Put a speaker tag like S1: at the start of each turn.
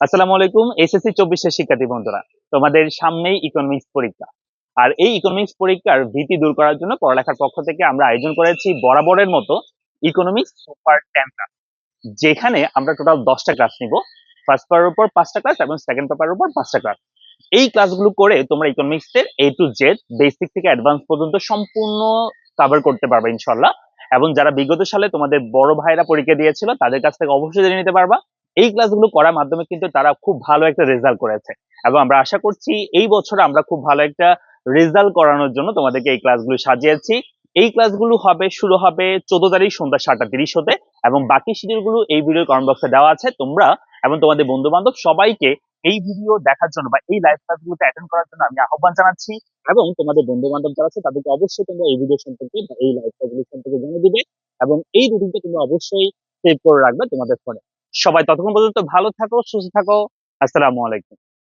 S1: আসসালামু আলাইকুম, এসএসসি চব্বিশের শিক্ষার্থী বন্ধুরা, তোমাদের সামনেই ইকোনমিক্স পরীক্ষা। আর এই ইকোনমিক্স পরীক্ষার ভীতি দূর করার জন্য পড়ালেখার পক্ষ থেকে আমরা আয়োজন করেছি বরাবরের মতো ইকোনমিক্স সুপার টেন ক্লাস যেখানে আমরা টোটাল দশটা ক্লাস নিব ফার্স্ট পেপারের উপর পাঁচটা ক্লাস এবং সেকেন্ড পেপারের উপর পাঁচটা ক্লাস এই ক্লাসগুলো করে তোমরা ইকোনমিক্সের এ টু জেড বেসিক থেকে অ্যাডভান্স পর্যন্ত সম্পূর্ণ কভার করতে পারবে ইনশাল্লাহ এবং যারা বিগত সালে তোমাদের বড় ভাইরা পরীক্ষা দিয়েছিল, তাদের কাছ থেকে অবশ্যই জেনে নিতে পারবা। এই ক্লাসগুলো করার মাধ্যমে কিন্তু তারা খুব ভালো একটা রেজাল্ট করেছে। এবং আমরা আশা করছি এই বছর আমরা খুব ভালো একটা রেজাল্ট করানোর জন্য তোমাদেরকে এই ক্লাসগুলো সাজিয়েছি। এই ক্লাসগুলো হবে, শুরু হবে চোদ্দ তারিখ সন্ধ্যা সাতটা তিরিশ হতে এবং বাকি শিডিউলগুলো এই ভিডিও কমেন্ট বক্সে দেওয়া আছে। তোমরা এবং তোমাদের বন্ধু বান্ধব সবাইকে এই ভিডিও দেখার জন্য বা এই লাইভ ক্লাসগুলোতে অ্যাটেন্ড করার জন্য আমি আহ্বান জানাচ্ছি এবং তোমাদের বন্ধু বান্ধব যারা আছে, তাদেরকে অবশ্যই তোমরা এই ভিডিও সম্পর্কে বা এই লাইভ ক্লাসগুলো সম্পর্কে জানিয়ে দিবে এবং এই রুটিনটা তোমরা অবশ্যই সেভ করে রাখবে তোমাদের ফোনে সবাই ততক্ষণ পর্যন্ত ভালো থাকো সুস্থ থাকো। আসসালামু আলাইকুম।